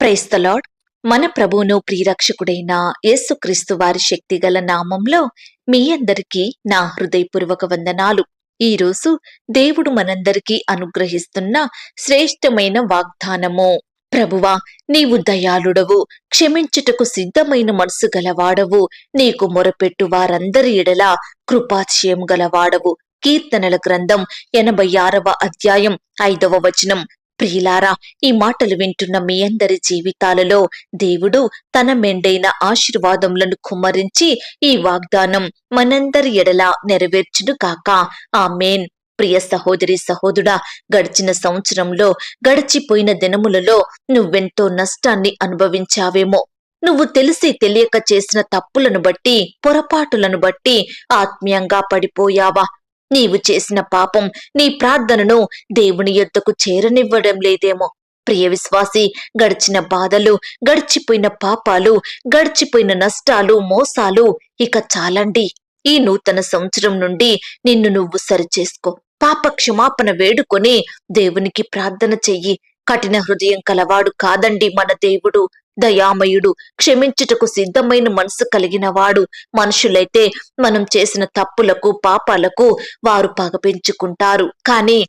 Praise the Lord మన ప్రభువును ప్రియరక్షకుడైన యేసుక్రీస్తు వారి శక్తిగల నామంలో మీ అందరికీ నా హృదయపూర్వక వందనాలు. ఈ రోజు దేవుడు మనందరికీ అనుగ్రహిస్తున్న శ్రేష్టమైన వాగ్దానము. ప్రభువా నీవు దయాళుడవు క్షమించుటకు సిద్ధమైన మనసు గలవాడవు నీకు మొరపెట్టు వారందరి ఎడల కృపాశయం గలవాడవు. కీర్తనల గ్రంథం ఎనభై ఆరవ అధ్యాయం ఐదవ వచనం. ప్రియులారా ఈ మాటలు వింటున్న మీ అందరి జీవితాలలో దేవుడు తన మెండైన ఆశీర్వాదములను కుమ్మరించి ఈ వాగ్దానం మనందరి ఎడలా నెరవేర్చును కాక ఆమేన్. ప్రియ సహోదరి సహోదుడా గడిచిన సంవత్సరంలో గడిచిపోయిన దినములలో నువ్వెంతో నష్టాన్ని అనుభవించావేమో. నువ్వు తెలిసి తెలియక చేసిన తప్పులను బట్టి పొరపాటులను బట్టి ఆత్మీయంగా పడిపోయావా? నీవు చేసిన పాపం నీ ప్రార్థనను దేవుని యొద్దకు చేరనివ్వడం లేదేమో. ప్రియ విశ్వాసి గడిచిన బాధలు గడిచిపోయిన పాపాలు గడిచిపోయిన నష్టాలు మోసాలు ఇక చాలండి. ఈ నూతన సంవత్సరం నుండి నిన్ను నువ్వు సరిచేసుకో. పాప క్షమాపణ వేడుకొని దేవునికి ప్రార్థన చెయ్యి. కఠిన హృదయం కలవాడు కాదండి మన దేవుడు. దయామయుడు క్షమించుటకు సిద్ధమైన మనసు కలిగిన వాడు. మనుషులైతే మనం చేసిన తప్పులకు పాపాలకు వారు పగపించుకుంటారు కానీ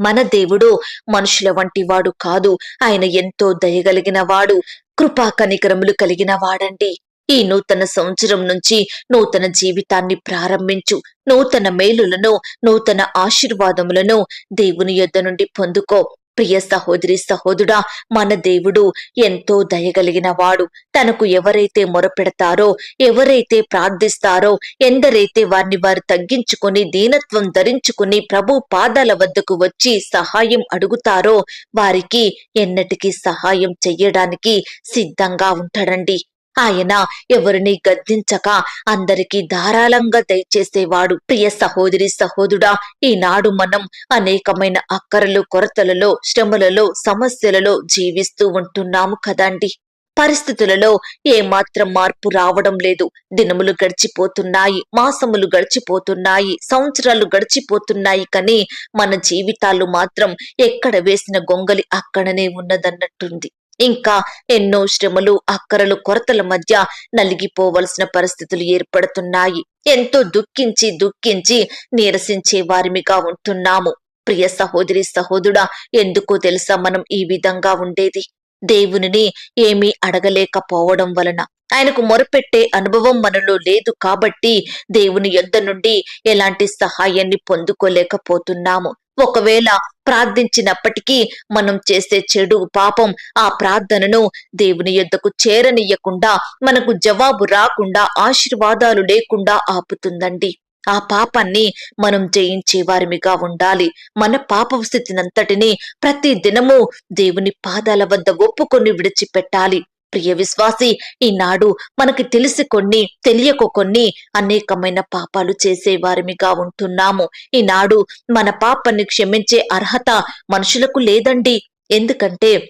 మన దేవుడు మనుషుల వంటి వాడు కాదు. ఆయన ఎంతో దయగలిగిన వాడు. కృపా కనికరములు కలిగిన వాడండి. ఈ నూతన సంవత్సరం నుంచి నూతన జీవితాన్ని ప్రారంభించు. నూతన మేలులను నూతన ఆశీర్వాదములను దేవుని యొద్ద నుండి పొందుకో. ప్రియ సహోదరి సహోదుడా మన దేవుడు ఎంతో దయగలిగిన వాడు. తనకు ఎవరైతే మొరపెడతారో ఎవరైతే ప్రార్థిస్తారో ఎందరైతే వారిని వారు తగ్గించుకొని దీనత్వం ధరించుకుని ప్రభు పాదాల వద్దకు వచ్చి సహాయం అడుగుతారో వారికి ఎన్నటికీ సహాయం చెయ్యడానికి సిద్ధంగా ఉంటాడండి. ఆయన ఎవరిని గద్దించక అందరికీ ధారాళంగా దయచేసేవాడు. ప్రియ సహోదరి సహోదుడా ఈనాడు మనం అనేకమైన అక్కరలు కొరతలలో శ్రమలలో సమస్యలలో జీవిస్తూ ఉంటున్నాము కదండి. పరిస్థితులలో ఏమాత్రం మార్పు రావడం లేదు. దినములు గడిచిపోతున్నాయి మాసములు గడిచిపోతున్నాయి సంవత్సరాలు గడిచిపోతున్నాయి కానీ మన జీవితాలు మాత్రం ఎక్కడ వేసిన గొంగలి అక్కడనే ఉన్నదన్నట్టుంది. ఇంకా ఎన్నో శ్రమలు అక్కరలు కొరతల మధ్య నలిగిపోవలసిన పరిస్థితులు ఏర్పడుతున్నాయి. ఎంతో దుఃఖించి దుఃఖించి నీరసించే వారిమిగా ఉంటున్నాము. ప్రియ సహోదరి సహోదుడా ఎందుకో తెలుసా మనం ఈ విధంగా ఉండేది? దేవునిని ఏమీ అడగలేకపోవడం వలన. ఆయనకు మొరపెట్టే అనుభవం మనలో లేదు కాబట్టి దేవుని యొద్ద నుండి ఎలాంటి సహాయాన్ని పొందుకోలేకపోతున్నాము. ఒకవేళ ప్రార్థించినప్పటికీ మనం చేసే చెడు పాపం ఆ ప్రార్థనను దేవుని యొద్దకు చేరనియ్యకుండా మనకు జవాబు రాకుండా ఆశీర్వాదాలు లేకుండా ఆపుతుందండి. ఆ పాపాన్ని మనం జయించే వారిమిగా ఉండాలి. మన పాప స్థితినంతటిని ప్రతి దినము దేవుని పాదాల వద్ద ఒప్పుకొని విడిచిపెట్టాలి. ప్రియ విశ్వాసి ఈనాడు మనకి తెలిసి కొన్ని తెలియక కొన్ని అనేకమైన పాపాలు చేసేవారిమిగా ఉంటున్నాము. ఈనాడు మన పాపాన్ని క్షమించే అర్హత మనుషులకు లేదండి. ఎందుకంటే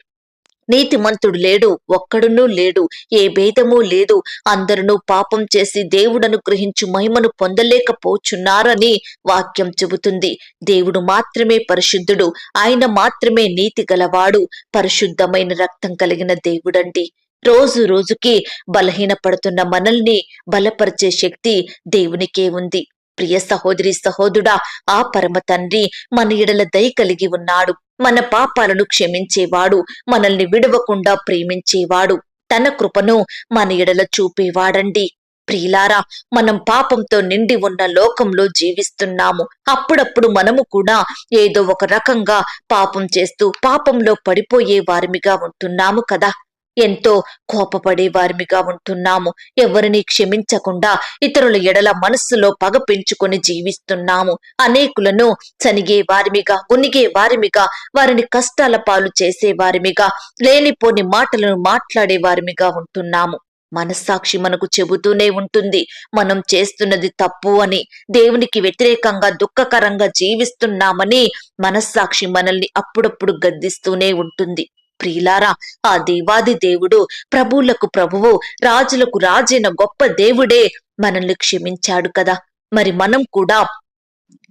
నీతిమంతుడు లేడు ఒక్కడునూ లేడు ఏ భేదమూ లేదు. అందరూ పాపం చేసి దేవుడను గ్రహించు మహిమను పొందలేకపోచున్నారని వాక్యం చెబుతుంది. దేవుడు మాత్రమే పరిశుద్ధుడు ఆయన మాత్రమే నీతి గలవాడు పరిశుద్ధమైన రక్తం కలిగిన దేవుడండి. రోజు రోజుకి బలహీనపడుతున్న మనల్ని బలపరిచే శక్తి దేవునికే ఉంది. ప్రియ సహోదరి సహోదుడా ఆ పరమ తండ్రి మన ఎడల దయ కలిగి ఉన్నాడు. మన పాపాలను క్షమించేవాడు మనల్ని విడవకుండా ప్రేమించేవాడు. తన కృపను మన ఎడల చూపేవాడండి. ప్రియులారా మనం పాపంతో నిండి ఉన్న లోకంలో జీవిస్తున్నాము. అప్పుడప్పుడు మనము కూడా ఏదో ఒక రకంగా పాపం చేస్తూ పాపంలో పడిపోయే వారిమిగా ఉంటున్నాము కదా. ఎంతో కోపపడే వారిమిగా ఉంటున్నాము. ఎవరిని క్షమించకుండా ఇతరుల ఎడల మనస్సులో పగ పెంచుకొని జీవిస్తున్నాము. అనేకులను చనిగే వారిమిగా ఉనిగే వారిమిగా వారిని కష్టాల పాలు చేసే వారిమిగా లేనిపోని మాటలను మాట్లాడే వారిమిగా ఉంటున్నాము. మనస్సాక్షి మనకు చెబుతూనే ఉంటుంది మనం చేస్తున్నది తప్పు అని. దేవునికి వ్యతిరేకంగా దుఃఖకరంగా జీవిస్తున్నామని మనస్సాక్షి మనల్ని అప్పుడప్పుడు గద్దిస్తూనే ఉంటుంది. ప్రియులారా ఆ దేవాది దేవుడు ప్రభువులకు ప్రభువు రాజులకు రాజైన గొప్ప దేవుడే మనల్ని క్షమించాడు కదా. మరి మనం కూడా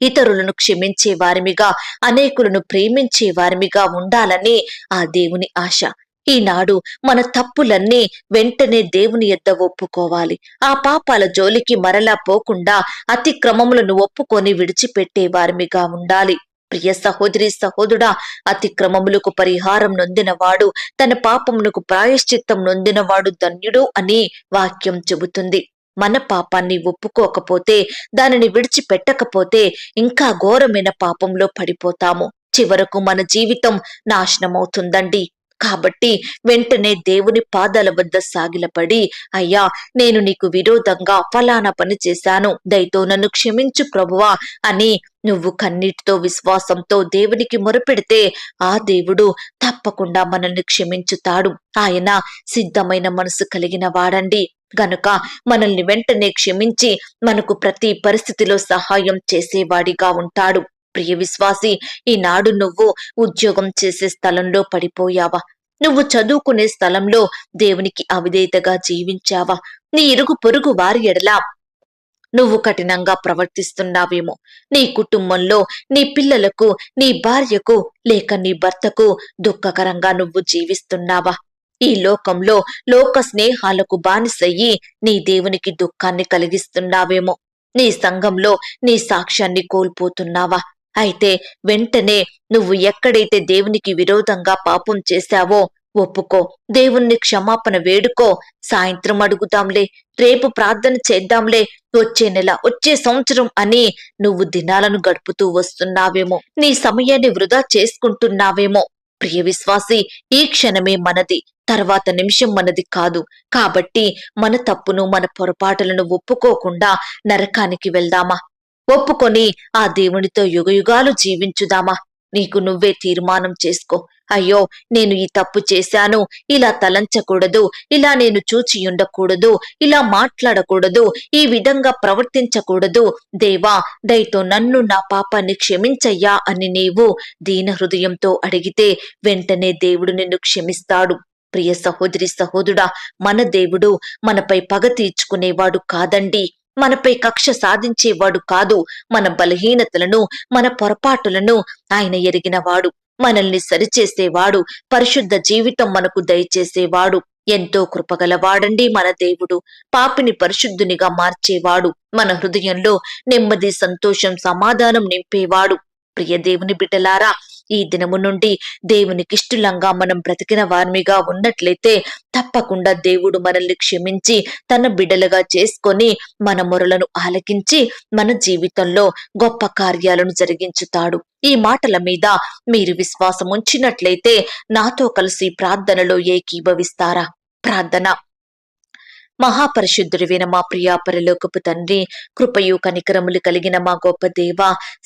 ఇతరులను క్షమించే వారిమిగా అనేకులను ప్రేమించే వారిమిగా ఉండాలని ఆ దేవుని ఆశ. ఈనాడు మన తప్పులన్నీ వెంటనే దేవుని ఎద్ద ఒప్పుకోవాలి. ఆ పాపాల జోలికి మరలా పోకుండా అతిక్రమములను ఒప్పుకొని విడిచిపెట్టే వారిమిగా ఉండాలి. ప్రియ సహోదరి సహోదరుడా అతిక్రమములకు పరిహారం నొందినవాడు తన పాపమునకు ప్రాయశ్చిత్తం నొందినవాడు ధన్యుడు అని వాక్యం చెబుతుంది. మన పాపాన్ని ఒప్పుకోకపోతే దానిని విడిచిపెట్టకపోతే ఇంకా ఘోరమైన పాపంలో పడిపోతాము. చివరకు మన జీవితం నాశనమవుతుందండి. కాబట్టి వెంటనే దేవుని పాదాల వద్ద సాగిలపడి అయ్యా నేను నీకు విరోధంగా ఫలానా పని చేశాను. దయతో నన్ను క్షమించు ప్రభువా అని నువ్వు కన్నీటితో విశ్వాసంతో దేవునికి మొరపెడితే ఆ దేవుడు తప్పకుండా మనల్ని క్షమించుతాడు. ఆయన సిద్ధమైన మనసు కలిగిన వాడండి. గనుక మనల్ని వెంటనే క్షమించి మనకు ప్రతి పరిస్థితిలో సహాయం చేసేవాడిగా ఉంటాడు. ప్రియ విశ్వాసి ఈనాడు నువ్వు ఉద్యోగం చేసే స్థలంలో పడిపోయావా? నువ్వు చదువుకునే స్థలంలో దేవునికి అవిధేయతగా జీవించావా? నీ ఇరుగు పొరుగు వారి ఎడలా నువ్వు కఠినంగా ప్రవర్తిస్తున్నావేమో? నీ కుటుంబంలో నీ పిల్లలకు నీ భార్యకు లేక నీ భర్తకు దుఃఖకరంగా నువ్వు జీవిస్తున్నావా? ఈ లోకంలో లోక స్నేహాలకు బానిసయ్యి నీ దేవునికి దుఃఖాన్ని కలిగిస్తున్నావేమో? నీ సంఘంలో నీ సాక్ష్యాన్ని కోల్పోతున్నావా? అయితే వెంటనే నువ్వు ఎక్కడైతే దేవునికి విరోధంగా పాపం చేశావో ఒప్పుకో. దేవుణ్ణి క్షమాపణ వేడుకో. సాయంత్రం అడుగుదాంలే. రేపు ప్రార్థన చేద్దాంలే. వచ్చే నెల వచ్చే సంవత్సరం అని నువ్వు దినాలను గడుపుతూ వస్తున్నావేమో. నీ సమయాన్ని వృధా చేసుకుంటున్నావేమో. ప్రియ విశ్వాసి ఈ క్షణమే మనది. తర్వాత నిమిషం మనది కాదు. కాబట్టి మన తప్పును మన పొరపాటులను ఒప్పుకోకుండా నరకానికి వెళ్దామా? ఒప్పుకొని ఆ దేవునితో యుగయుగాలు జీవించుదామా. నీకు నువ్వే తీర్మానం చేసుకో. అయ్యో నేను ఈ తప్పు చేశాను. ఇలా తలంచకూడదు. ఇలా నేను చూచి ఉండకూడదు. ఇలా మాట్లాడకూడదు. ఈ విధంగా ప్రవర్తించకూడదు. దేవా దయతో నన్ను నా పాపాన్ని క్షమించయ్యా అని నీవు దీన హృదయంతో అడిగితే వెంటనే దేవుడు నిన్ను క్షమిస్తాడు. ప్రియ సహోదరి సహోదరుడా మన దేవుడు మనపై పగ తీర్చుకునేవాడు కాదండి. మనపై కక్ష సాధించేవాడు కాదు. మన బలహీనతలను మన పొరపాటులను ఆయన ఎరిగినవాడు. మనల్ని సరిచేసేవాడు. పరిశుద్ధ జీవితం మనకు దయచేసేవాడు. ఎంతో కృపగలవాడండి మన దేవుడు. పాపిని పరిశుద్ధునిగా మార్చేవాడు. మన హృదయంలో నెమ్మది సంతోషం సమాధానం నింపేవాడు. ప్రియ దేవుని బిడ్డలారా ఈ దినము నుండి దేవునికిష్టులంగా మనం బ్రతికిన వార్మిగా ఉన్నట్లయితే తప్పకుండా దేవుడు మనల్ని క్షమించి తన బిడ్డలుగా చేసుకొని మన మొరలను ఆలకించి మన జీవితంలో గొప్ప కార్యాలను జరిగించుతాడు. ఈ మాటల మీద మీరు విశ్వాసం ఉంచినట్లయితే నాతో కలిసి ప్రార్థనలో ఏకీభవిస్తారా? ప్రార్థన. మహాపరిశుద్ధుడివైన మా ప్రియా పరలోకపు తండ్రి కృపయు కనికరములు కలిగిన మా గొప్ప దేవ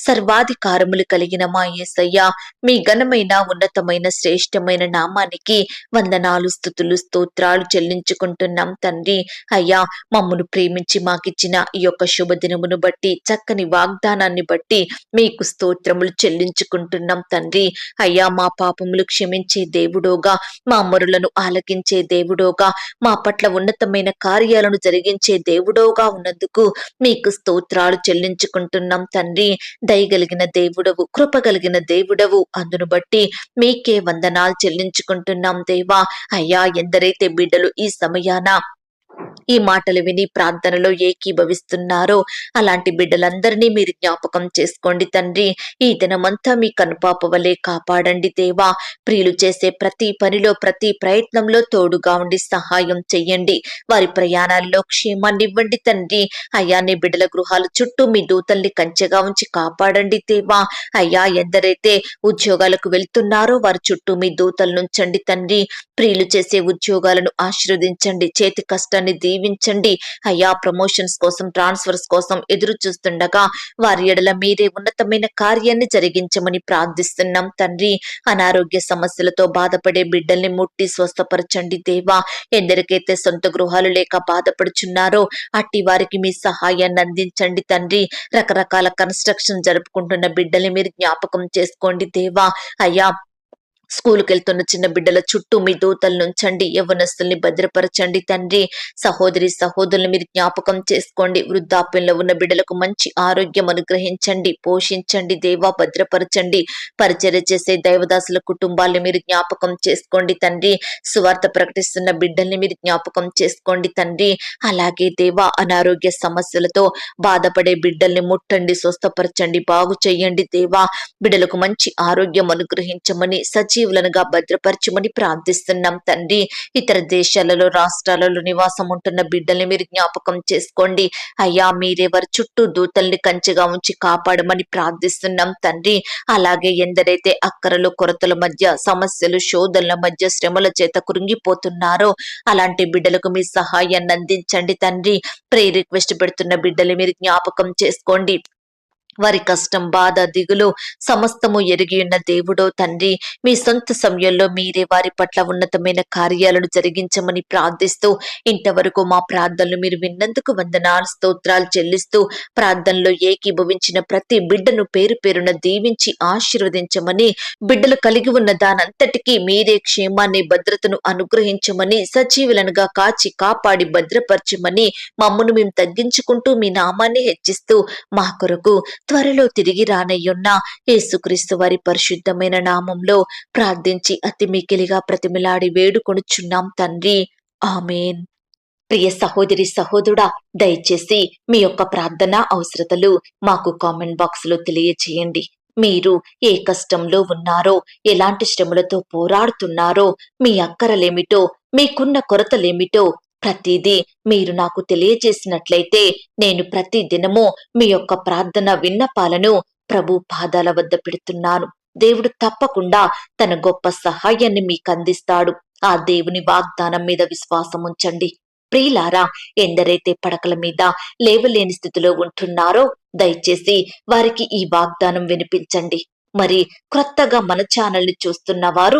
సర్వాధికారములు కలిగిన మా యేసయ్య మీ ఘనమైన ఉన్నతమైన శ్రేష్టమైన నామానికి వందనాలు స్థుతులు స్తోత్రాలు చెల్లించుకుంటున్నాం తండ్రి. అయ్యా మమ్మను ప్రేమించి మాకిచ్చిన ఈ యొక్క శుభదినమును బట్టి చక్కని వాగ్దానాన్ని బట్టి మీకు స్తోత్రములు చెల్లించుకుంటున్నాం తండ్రి. అయ్యా మా పాపములు క్షమించే దేవుడోగా మా మొరులను ఆలకించే దేవుడోగా మా పట్ల ఉన్నతమైన కార్యాలను జరిగించే దేవుడోగా ఉన్నందుకు మీకు స్తోత్రాలు చెల్లించుకుంటున్నాం తండ్రి. దయగలిగిన దేవుడవు కృపగలిగిన దేవుడవు. అందును బట్టి మీకే వందనాలు చెల్లించుకుంటున్నాం దేవా. అయ్యా ఎందరైతే బిడ్డలు ఈ సమయాన ఈ మాటలు విని ప్రార్థనలో ఏకీభవిస్తున్నారో? అలాంటి బిడ్డలందరినీ మీరు జ్ఞాపకం చేసుకోండి తండ్రి. ఈ దినమంతా మీ కనుపాప వలె కాపాడండి దేవా. ప్రియులు చేసే ప్రతి పనిలో ప్రతి ప్రయత్నంలో తోడుగా ఉండి సహాయం చెయ్యండి. వారి ప్రయాణాల్లో క్షేమాన్ని ఇవ్వండి తండ్రి. అయ్యా నీ బిడ్డల గృహాల చుట్టూ మీ దూతల్ని కంచెగా ఉంచి కాపాడండి దేవా. అయ్యా ఎందరైతే ఉద్యోగాలకు వెళ్తున్నారో వారి చుట్టూ మీ దూతలు నుంచండి తండ్రి. ప్రియులు చేసే ఉద్యోగాలను ఆశీర్వదించండి. చేతి కష్టాన్ని దీవించండి. అయ్యా ప్రమోషన్స్ కోసం ట్రాన్స్ఫర్స్ కోసం ఎదురు చూస్తుండగా వారి ఎడల మీరే ఉన్నతమైన కార్యాన్ని జరిగించమని ప్రార్థిస్తున్నాం. తండ్రి అనారోగ్య సమస్యలతో బాధపడే బిడ్డల్ని ముట్టి స్వస్థపరచండి దేవా. ఎందరికైతే సొంత గృహాలు లేక బాధపడుచున్నారో అట్టి వారికి మీ సహాయాన్ని అందించండి తండ్రి. రకరకాల కన్స్ట్రక్షన్ జరుపుకుంటున్న బిడ్డల్ని మీరు జ్ఞాపకం చేసుకోండి దేవా. అయ్యా స్కూలుకి వెళ్తున్న చిన్న బిడ్డల చుట్టూ మీ దూతలను ఉంచండి యవ్వనస్తుల్ని భద్రపరచండి తండ్రి. సహోదరి సహోదరులు మీరు జ్ఞాపకం చేసుకోండి. వృద్ధాప్యంలో ఉన్న బిడ్డలకు మంచి ఆరోగ్యం అనుగ్రహించండి పోషించండి దేవా భద్రపరచండి. పరిచర్య చేసే దైవదాసుల కుటుంబాలను మీరు జ్ఞాపకం చేసుకోండి తండ్రి. సువార్త ప్రకటిస్తున్న బిడ్డల్ని మీరు జ్ఞాపకం చేసుకోండి తండ్రి. అలాగే దేవా అనారోగ్య సమస్యలతో బాధపడే బిడ్డల్ని ముట్టండి స్వస్థపరచండి బాగు చెయ్యండి దేవా. బిడ్డలకు మంచి ఆరోగ్యం అనుగ్రహించమని జీవులనుగా భద్రపరచమని ప్రార్థిస్తున్నాం తండ్రి. ఇతర దేశాలలో రాష్ట్రాలలో నివాసం ఉంటున్న బిడ్డల్ని మీరు జ్ఞాపకం చేసుకోండి. అయ్యా మీరే చుట్టూ దూతల్ని కంచెగా ఉంచి కాపాడమని ప్రార్థిస్తున్నాం తండ్రి. అలాగే ఎందరైతే అక్కరలు కొరతల మధ్య సమస్యలు శోధనల మధ్య శ్రమల చేత కురింగిపోతున్నారో అలాంటి బిడ్డలకు మీ సహాయాన్ని అందించండి తండ్రి. ప్రే రిక్వెస్ట్ పెడుతున్న బిడ్డలు మీరు జ్ఞాపకం చేసుకోండి. వారి కష్టం బాధ దిగులు సమస్తము ఎరిగియున్న దేవుడో తండ్రి. మీ సొంత సమయంలో మీరే వారి పట్ల ఉన్నతమైన కార్యాలను జరిగించమని ప్రార్థిస్తూ ఇంతవరకు మా ప్రార్థనలు మీరు విన్నందుకు వందనాలు స్తోత్రాలు చెల్లిస్తూ ప్రార్థనలో ఏకీభవించిన ప్రతి బిడ్డను పేరు పేరున దీవించి ఆశీర్వదించమని బిడ్డలు కలిగి ఉన్న దానంతటికీ మీరే క్షేమాన్ని భద్రతను అనుగ్రహించమని సజీవులనుగా కాచి కాపాడి భద్రపరచమని మమ్మను మేము తగ్గించుకుంటూ మీ నామాన్ని హెచ్చిస్తూ మా కొరకు త్వరలో తిరిగి రానయ్యున్న యేసుక్రీస్తు వారి పరిశుద్ధమైన నామంలో ప్రార్థించి అతి మికిలిగా ప్రతిమిలాడి వేడుకొనుచున్నాం తండ్రి. ఆమెన్. ప్రియ సహోదరి సహోదరుడా దయచేసి మీ యొక్క ప్రార్థన అవసరతలు మాకు కామెంట్ బాక్స్లో తెలియచేయండి మీరు ఏ కష్టంలో ఉన్నారో ఎలాంటి శ్రమలతో పోరాడుతున్నారో మీ అక్కరలేమిటో మీకున్న కొరతలేమిటో ప్రతిదీ మీరు నాకు తెలియజేసినట్లయితే నేను ప్రతి దినము మీ యొక్క ప్రార్థన విన్నపాలను ప్రభు పాదాల వద్ద పెడుతున్నాను. దేవుడు తప్పకుండా తన గొప్ప సహాయాన్ని మీకు అందిస్తాడు ఆ దేవుని వాగ్దానం మీద విశ్వాసం ఉంచండి. ప్రియులారా ఎందరైతే పడకల మీద లేవలేని స్థితిలో ఉంటున్నారో దయచేసి వారికి ఈ వాగ్దానం వినిపించండి. మరి క్రొత్తగా మన ఛానల్ని చూస్తున్న వారు